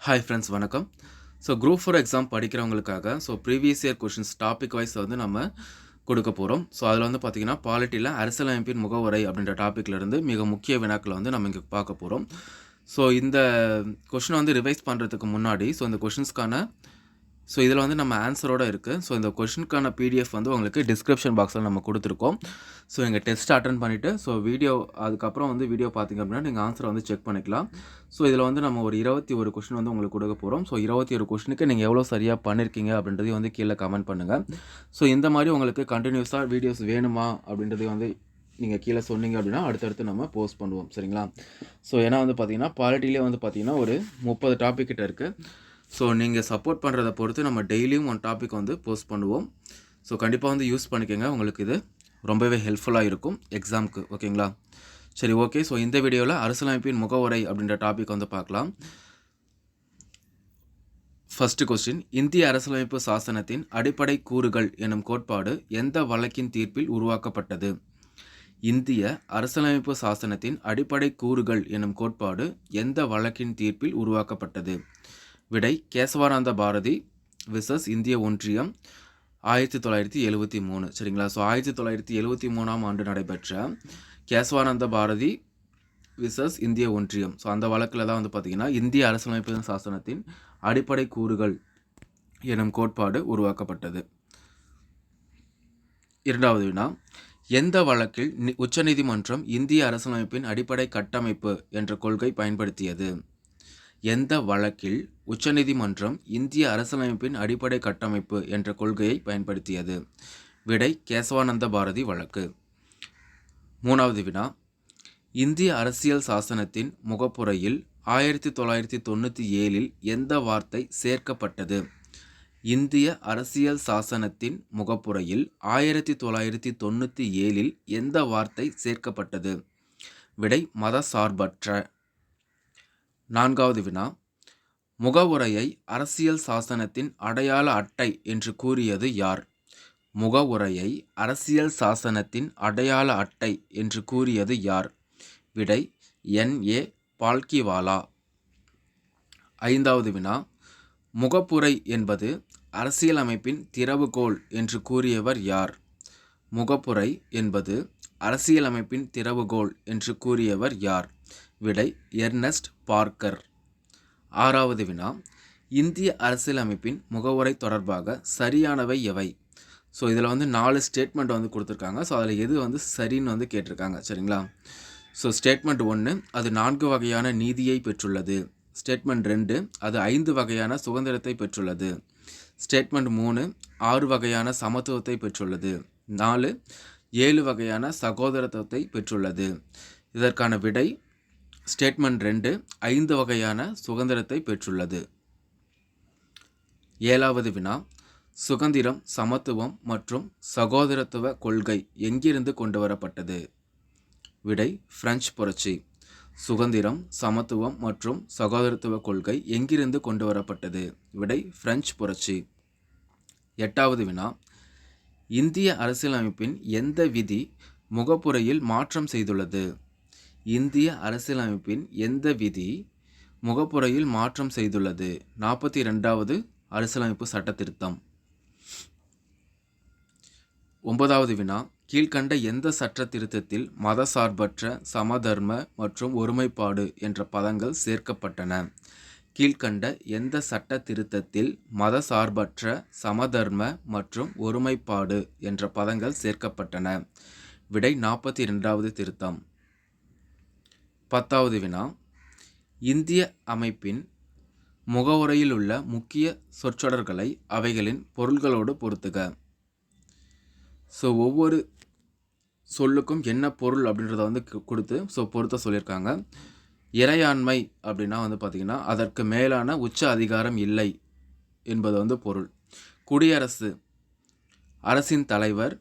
Hi friends வணக்கம். So group four exam படிக்கிறவங்களுக்காக so previous year questions topic wise வந்து நம்ம கொடுக்க போகிறோம் ஸோ அதில் வந்து பார்த்திங்கன்னா பாலிட்டியில் அரசியலமைப்பின் முகவரை அப்படின்ற டாப்பிக்லேருந்து மிக முக்கிய வினாக்களை வந்து நம்ம இங்கே பார்க்க போகிறோம் ஸோ இந்த கொஷினை வந்து ரிவைஸ் பண்ணுறதுக்கு முன்னாடி ஸோ இந்த கொஷின்ஸ்க்கான ஸோ இதில் வந்து நம்ம ஆன்சரோடு இருக்குது ஸோ இந்த கொஷினுக்கான பிடிஎஃப் வந்து உங்களுக்கு டிஸ்கிரிப்ஷன் பாக்ஸில் நம்ம கொடுத்துருக்கோம். ஸோ எங்கள் டெஸ்ட் அட்டன் பண்ணிவிட்டு ஸோ வீடியோ அதுக்கப்புறம் வந்து வீடியோ பார்த்தீங்க அப்படின்னா நீங்கள் ஆன்சரை வந்து செக் பண்ணிக்கலாம். ஸோ இதில் வந்து நம்ம ஒரு இருபத்தி ஒரு கொஷின் வந்து உங்களுக்கு கொடுக்க போகிறோம் ஸோ இருபத்தி ஒரு கொஷினுக்கு நீங்கள் எவ்வளோ சரியாக பண்ணியிருக்கீங்க அப்படின்றதையும் வந்து கீழே கமெண்ட் பண்ணுங்கள் ஸோ இந்த மாதிரி உங்களுக்கு கண்டினியூஸாக வீடியோஸ் வேணுமா அப்படின்றதையும் வந்து நீங்கள் கீழே சொன்னீங்க அப்படின்னா அடுத்தடுத்து நம்ம போஸ்ட் பண்ணுவோம். சரிங்களா? ஸோ ஏன்னா வந்து பார்த்தீங்கன்னா பாலிட்டிலே வந்து பார்த்தீங்கன்னா ஒரு முப்பது டாபிக் கிட்ட இருக்குது ஸோ நீங்கள் சப்போர்ட் பண்ணுறதை பொறுத்து நம்ம டெய்லியும் ஒன் டாபிக் வந்து போஸ்ட் பண்ணுவோம். ஸோ கண்டிப்பாக வந்து யூஸ் பண்ணிக்கோங்க. உங்களுக்கு இது ரொம்பவே ஹெல்ப்ஃபுல்லாக இருக்கும். எக்ஸாமுக்கு ஓகேங்களா சரி ஓகே ஸோ இந்த வீடியோவில் அரசியலமைப்பின் முகவுரை அப்படின்ற டாபிக் வந்து பார்க்கலாம். ஃபஸ்ட்டு கொஸ்டின் இந்திய அரசியலமைப்பு சாசனத்தின் அடிப்படை கூறுகள் எனும் கோட்பாடு எந்த வழக்கின் தீர்ப்பில் உருவாக்கப்பட்டது? இந்திய அரசியலமைப்பு சாசனத்தின் அடிப்படை கூறுகள் எனும் கோட்பாடு எந்த வழக்கின் தீர்ப்பில் உருவாக்கப்பட்டது? விடை கேசவானந்த பாரதி விசஸ் இந்திய ஒன்றியம் ஆயிரத்தி தொள்ளாயிரத்தி எழுபத்தி மூணு. சரிங்களா? ஸோ ஆயிரத்தி தொள்ளாயிரத்தி எழுபத்தி மூணாம் ஆண்டு நடைபெற்ற கேசவானந்த பாரதி விசஸ் இந்திய ஒன்றியம். ஸோ அந்த வழக்கில் தான் வந்து பார்த்திங்கன்னா இந்திய அரசியலமைப்பு சாசனத்தின் அடிப்படை கூறுகள் எனும் கோட்பாடு உருவாக்கப்பட்டது. இரண்டாவது வினா எந்த வழக்கில் உச்சநீதிமன்றம் இந்திய அரசியலமைப்பின் அடிப்படை கட்டமைப்பு என்ற கொள்கை பயன்படுத்தியது? எந்த வழக்கில் உச்சநீதிமன்றம் இந்திய அரசியலமைப்பின் அடிப்படை கட்டமைப்பு என்ற கொள்கையை பயன்படுத்தியது? விடை கேசவானந்த பாரதி வழக்கு. மூணாவது வினா. இந்திய அரசியல் சாசனத்தின் முகப்புரையில் ஆயிரத்தி தொள்ளாயிரத்தி தொண்ணூற்றி ஏழில் எந்த வார்த்தை சேர்க்கப்பட்டது? இந்திய அரசியல் சாசனத்தின் முகப்புரையில் ஆயிரத்தி தொள்ளாயிரத்தி தொண்ணூற்றி ஏழில் எந்த வார்த்தை சேர்க்கப்பட்டது? விடை மதசார்பற்ற. நான்காவது வினா. முகவுரையை அரசியல் சாசனத்தின் அடையாள அட்டை என்று கூறியது யார்? முகவுரையை அரசியல் சாசனத்தின் அடையாள அட்டை என்று கூறியது யார்? விடை என். ஏ. பால்கிவாலா. ஐந்தாவது வினா. முகப்புரை என்பது அரசியலமைப்பின் திறவுகோல் என்று கூறியவர் யார்? முகப்புரை என்பது அரசியலமைப்பின் திறவுகோல் என்று கூறியவர் யார்? விடை எர்னஸ்ட் பார்க்கர். ஆறாவது வினா. இந்திய அரசியலமைப்பின் முகவுரை தொடர்பாக சரியானவை எவை? ஸோ இதில் வந்து நாலு ஸ்டேட்மெண்ட் வந்து கொடுத்துருக்காங்க. ஸோ அதில் எது வந்து சரின்னு வந்து கேட்டிருக்காங்க. சரிங்களா? ஸோ ஸ்டேட்மெண்ட் ஒன்று அது நான்கு வகையான நீதியை பெற்றுள்ளது. ஸ்டேட்மெண்ட் ரெண்டு அது ஐந்து வகையான சுதந்திரத்தை பெற்றுள்ளது. ஸ்டேட்மெண்ட் மூணு ஆறு வகையான சமத்துவத்தை பெற்றுள்ளது. நாலு ஏழு வகையான சகோதரத்துவத்தை பெற்றுள்ளது. இதற்கான விடை ஸ்டேட்மெண்ட் ரெண்டு ஐந்து வகையான சுதந்திரத்தை பெற்றுள்ளது. ஏழாவது வினா சுதந்திரம் சமத்துவம் மற்றும் சகோதரத்துவ கொள்கை எங்கிருந்து கொண்டு வரப்பட்டது விடை பிரெஞ்சு புரட்சி. சுதந்திரம் சமத்துவம் மற்றும் சகோதரத்துவ கொள்கை எங்கிருந்து கொண்டு வரப்பட்டது விடை பிரெஞ்சு புரட்சி. எட்டாவது வினா இந்திய அரசியலமைப்பின் எந்த விதி முகப்புரையில் மாற்றம் செய்துள்ளது? இந்திய அரசியலமைப்பின் எந்த விதி முகப்புரையில் மாற்றம் செய்துள்ளது? நாற்பத்தி ரெண்டாவது அரசியலமைப்பு சட்ட திருத்தம் ஒன்பதாவது வினா. கீழ்கண்ட எந்த சட்ட திருத்தத்தில் மதசார்பற்ற சமதர்ம மற்றும் ஒருமைப்பாடு என்ற பதங்கள் சேர்க்கப்பட்டன? கீழ்கண்ட எந்த சட்ட திருத்தத்தில் மதசார்பற்ற சமதர்ம மற்றும் ஒருமைப்பாடு என்ற பதங்கள் சேர்க்கப்பட்டன? விடை நாற்பத்தி ரெண்டாவது திருத்தம். பத்தாவது வினா. இந்திய அமைப்பின் முகவுரையில் உள்ள முக்கிய சொற்றொடர்களை அவைகளின் பொருள்களோடு பொருத்துக. ஸோ ஒவ்வொரு சொல்லுக்கும் என்ன பொருள் அப்படின்றத வந்து கு- கொடுத்து ஸோ பொருத்த சொல்லியிருக்காங்க. இறையாண்மை அப்படின்னா வந்து பார்த்திங்கன்னா அதற்கு மேலான உச்ச அதிகாரம் இல்லை என்பது வந்து பொருள். குடியரசு அரசின் தலைவர்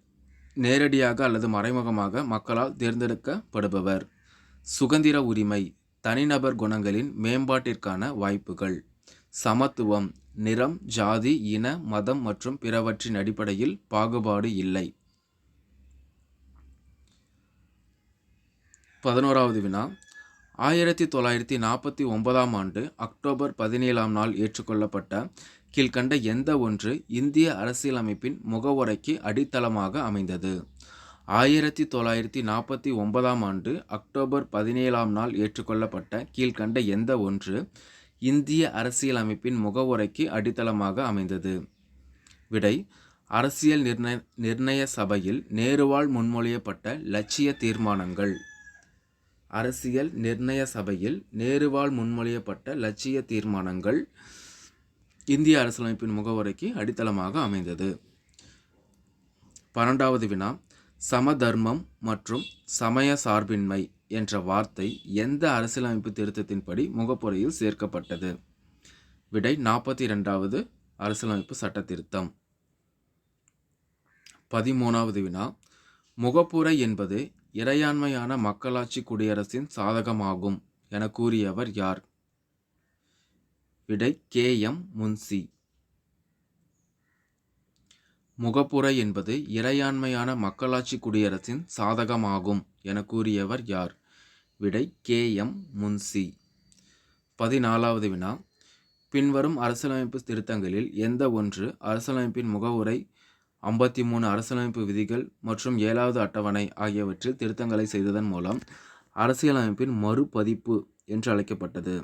நேரடியாக அல்லது மறைமுகமாக மக்களால் தேர்ந்தெடுக்கப்படுபவர். சுதந்திர உரிமை தனிநபர் குணங்களின் மேம்பாட்டிற்கான வாய்ப்புகள். சமத்துவம் நிறம் ஜாதி இன மதம் மற்றும் பிறவற்றின் அடிப்படையில் பாகுபாடு இல்லை. பதினோராவது வினா. ஆயிரத்தி தொள்ளாயிரத்தி நாற்பத்தி ஒன்பதாம் ஆண்டு அக்டோபர் பதினேழாம் நாள் ஏற்றுக்கொள்ளப்பட்ட கீழ்கண்ட எந்த ஒன்று இந்திய அரசியலமைப்பின் முகவுரைக்கு அடித்தளமாக அமைந்தது. ஆயிரத்தி தொள்ளாயிரத்தி நாற்பத்தி ஒன்பதாம் ஆண்டு அக்டோபர் பதினேழாம் நாள் ஏற்றுக்கொள்ளப்பட்ட கீழ்கண்ட எந்த ஒன்று இந்திய அரசியலமைப்பின் முகவுரைக்கு அடித்தளமாக அமைந்தது. விடை அரசியல் நிர்ணய நிர்ணய சபையில் நேருவால் முன்மொழியப்பட்ட லட்சிய தீர்மானங்கள். அரசியல் நிர்ணய சபையில் நேருவால் முன்மொழியப்பட்ட லட்சிய தீர்மானங்கள் இந்திய அரசியலமைப்பின் முகவுரைக்கு அடித்தளமாக அமைந்தது. பன்னெண்டாவது வினா சமதர்மம் மற்றும் சமய சார்பின்மை என்ற வார்த்தை எந்த அரசியலமைப்பு திருத்தத்தின்படி முகப்புரையில் சேர்க்கப்பட்டது? விடை நாற்பத்தி ரெண்டாவது அரசியலமைப்பு சட்ட திருத்தம் பதிமூணாவது வினா. முகப்புரை என்பது இறையாண்மையான மக்களாட்சி குடியரசின் சாதகமாகும் என கூறியவர் யார்? விடை கே எம் முன்சி. முகப்புரை என்பது இறையாண்மையான மக்களாட்சி குடியரசின் சாதகமாகும் என கூறியவர் யார்? விடை கே. எம். முன்சி. பதினாலாவது வினா. பின்வரும் அரசியலமைப்பு திருத்தங்களில் எந்த ஒன்று அரசியலமைப்பின் முகவுரை ஐம்பத்தி மூணு அரசியலமைப்பு விதிகள் மற்றும் ஏழாவது அட்டவணை ஆகியவற்றில் திருத்தங்களை செய்ததன் மூலம் அரசியலமைப்பின் மறுபதிப்பு என்று அழைக்கப்பட்டது.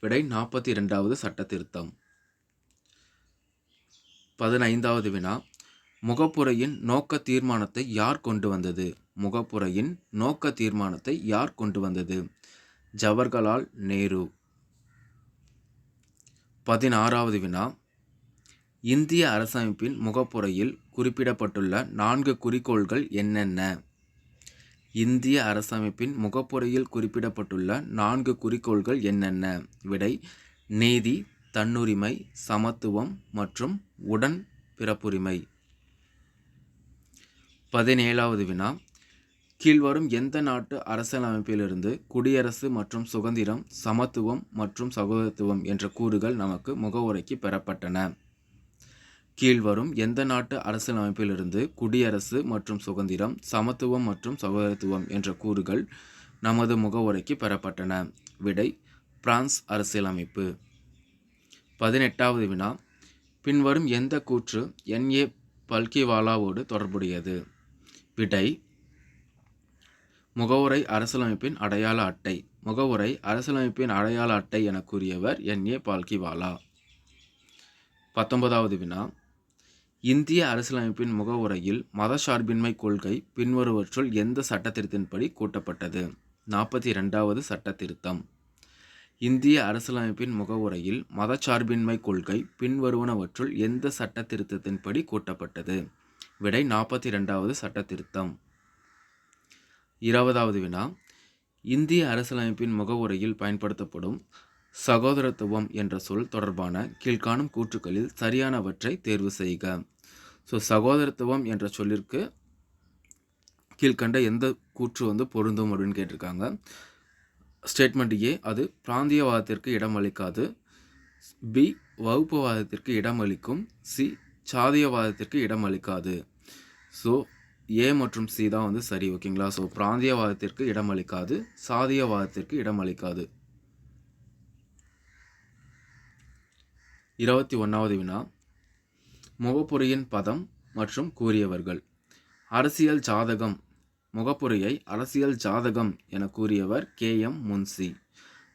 விடை நாற்பத்தி இரண்டாவது சட்ட திருத்தம். பதினைந்தாவது வினா. முகப்புரையின் நோக்க தீர்மானத்தை யார் கொண்டு வந்தது? முகப்புரையின் நோக்க தீர்மானத்தை யார் கொண்டு வந்தது? ஜவஹர்லால் நேரு. பதினாறாவது வினா. இந்திய அரசமைப்பின் முகப்புரையில் குறிப்பிடப்பட்டுள்ள நான்கு குறிக்கோள்கள் என்னென்ன? இந்திய அரசமைப்பின் முகப்புரையில் குறிப்பிடப்பட்டுள்ள நான்கு குறிக்கோள்கள் என்னென்ன? விடை நீதி தன்னுரிமை சமத்துவம் மற்றும் உடன் பிறப்புரிமை. பதினேழாவது வினா. கீழ்வரும் எந்த நாட்டு அரசியலமைப்பிலிருந்து குடியரசு மற்றும் சுதந்திரம் சமத்துவம் மற்றும் சகோதரத்துவம் என்ற கூறுகள் நமக்கு முகவுரைக்கு பெறப்பட்டன. கீழ்வரும் எந்த நாட்டு அரசியலமைப்பிலிருந்து குடியரசு மற்றும் சுதந்திரம் சமத்துவம் மற்றும் சகோதரத்துவம் என்ற கூறுகள் நமது முகவுரைக்கு பெறப்பட்டன. விடை பிரான்ஸ் அரசியலமைப்பு. பதினெட்டாவது வினா. பின்வரும் எந்த கூற்று என்ஏ பல்கிவாலாவோடு தொடர்புடையது? விடை முகவுரை அரசியலமைப்பின் அடையாள அட்டை. முகவுரை அரசியலமைப்பின் அடையாள அட்டை என கூறியவர் என் ஏ பால்கிவாலா. பத்தொன்பதாவது வினா இந்திய அரசியலமைப்பின் முகவுரையில் மதசார்பின்மை கொள்கை பின்வருவற்றுள் எந்த சட்டத்திருத்தின்படி கூட்டப்பட்டது? நாற்பத்தி இரண்டாவது சட்டத்திருத்தம். இந்திய அரசியலமைப்பின் முகவுரையில் மதச்சார்பின்மை கொள்கை பின்வருவனவற்றுள் எந்த சட்ட திருத்தத்தின்படி கூட்டப்பட்டது? விடை நாற்பத்தி ரெண்டாவது சட்ட திருத்தம் இருபதாவது வினா. இந்திய அரசியலமைப்பின் முகவுரையில் பயன்படுத்தப்படும் சகோதரத்துவம் என்ற சொல் தொடர்பான கீழ்காணும் கூற்றுக்களில் சரியானவற்றை தேர்வு செய்க. ஸோ சகோதரத்துவம் என்ற சொல்லிற்கு கீழ்கண்ட எந்த கூற்று வந்து பொருந்தும் அப்படின்னு கேட்டிருக்காங்க. ஸ்டேட்மெண்ட் ஏ அது பிராந்தியவாதத்திற்கு இடமளிக்காது பி வகுப்புவாதத்திற்கு இடமளிக்கும் சி சாதியவாதத்திற்கு இடமளிக்காது ஸோ ஏ மற்றும் சி தான் வந்து சரி ஓகேங்களா? ஸோ பிராந்தியவாதத்திற்கு இடமளிக்காது சாதியவாதத்திற்கு இடமளிக்காது இருபத்தி ஒன்றாவது வினா. முகப்புரியின் பதம் மற்றும் கூறியவர்கள். அரசியல் ஜாதகம் முகப்புரையை அரசியல் ஜாதகம் என கூறியவர் கே எம் முன்சி.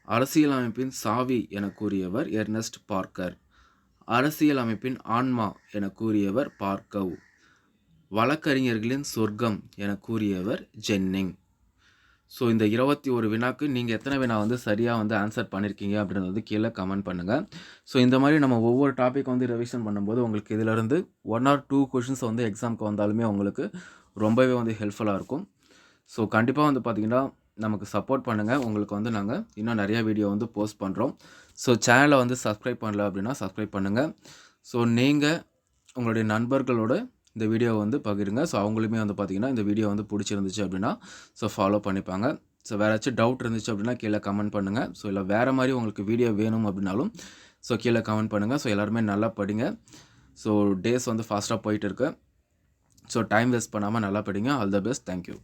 அரசியலமைப்பின் சாவி என கூறியவர் எர்னஸ்ட் பார்க்கர். அரசியலமைப்பின் ஆன்மா என கூறியவர் பார்க்கவ். வழக்கறிஞர்களின் சொர்க்கம் என கூறியவர் ஜென்னிங். ஸோ இந்த இருபத்தி ஒரு வினாக்கு நீங்கள் எத்தனை வினா வந்து சரியாக வந்து ஆன்சர் பண்ணியிருக்கீங்க அப்படின்றது வந்து கீழே கமெண்ட் பண்ணுங்கள் ஸோ இந்த மாதிரி நம்ம ஒவ்வொரு டாபிக் வந்து ரிவிஷன் பண்ணும்போது உங்களுக்கு இதிலிருந்து ஒன் ஆர் டூ கொஷின்ஸ் வந்து எக்ஸாமுக்கு வந்தாலுமே உங்களுக்கு ரொம்பவே வந்து ஹெல்ப்ஃபுல்லாக இருக்கும். ஸோ கண்டிப்பாக வந்து பார்த்திங்கன்னா நமக்கு சப்போர்ட் பண்ணுங்கள் உங்களுக்கு வந்து நாங்கள் இன்னும் நிறையா வீடியோ வந்து போஸ்ட் பண்ணுறோம் ஸோ சேனலை வந்து சப்ஸ்கிரைப் பண்ணல அப்படின்னா சப்ஸ்கிரைப் பண்ணுங்கள் ஸோ நீங்கள் உங்களுடைய நண்பர்களோட இந்த வீடியோவை வந்து பகிருங்க. ஸோ அவங்களுமே வந்து பார்த்திங்கன்னா இந்த வீடியோ வந்து பிடிச்சிருந்துச்சு அப்படின்னா ஸோ ஃபாலோ பண்ணிப்பாங்க. ஸோ வேறு ஏதாச்சும் டவுட் இருந்துச்சு அப்படின்னா கீழே கமெண்ட் பண்ணுங்கள் ஸோ இல்லை வேறு மாதிரி உங்களுக்கு வீடியோ வேணும் அப்படின்னாலும் ஸோ கீழே கமெண்ட் பண்ணுங்கள் ஸோ எல்லாருமே நல்லா படிங்க. ஸோ டேஸ் வந்து ஃபாஸ்ட்டாக போயிட்டு இருக்கு. ஸோ டைம் வேஸ்ட் பண்ணாமல் நல்லா படிங்க. All the best thank you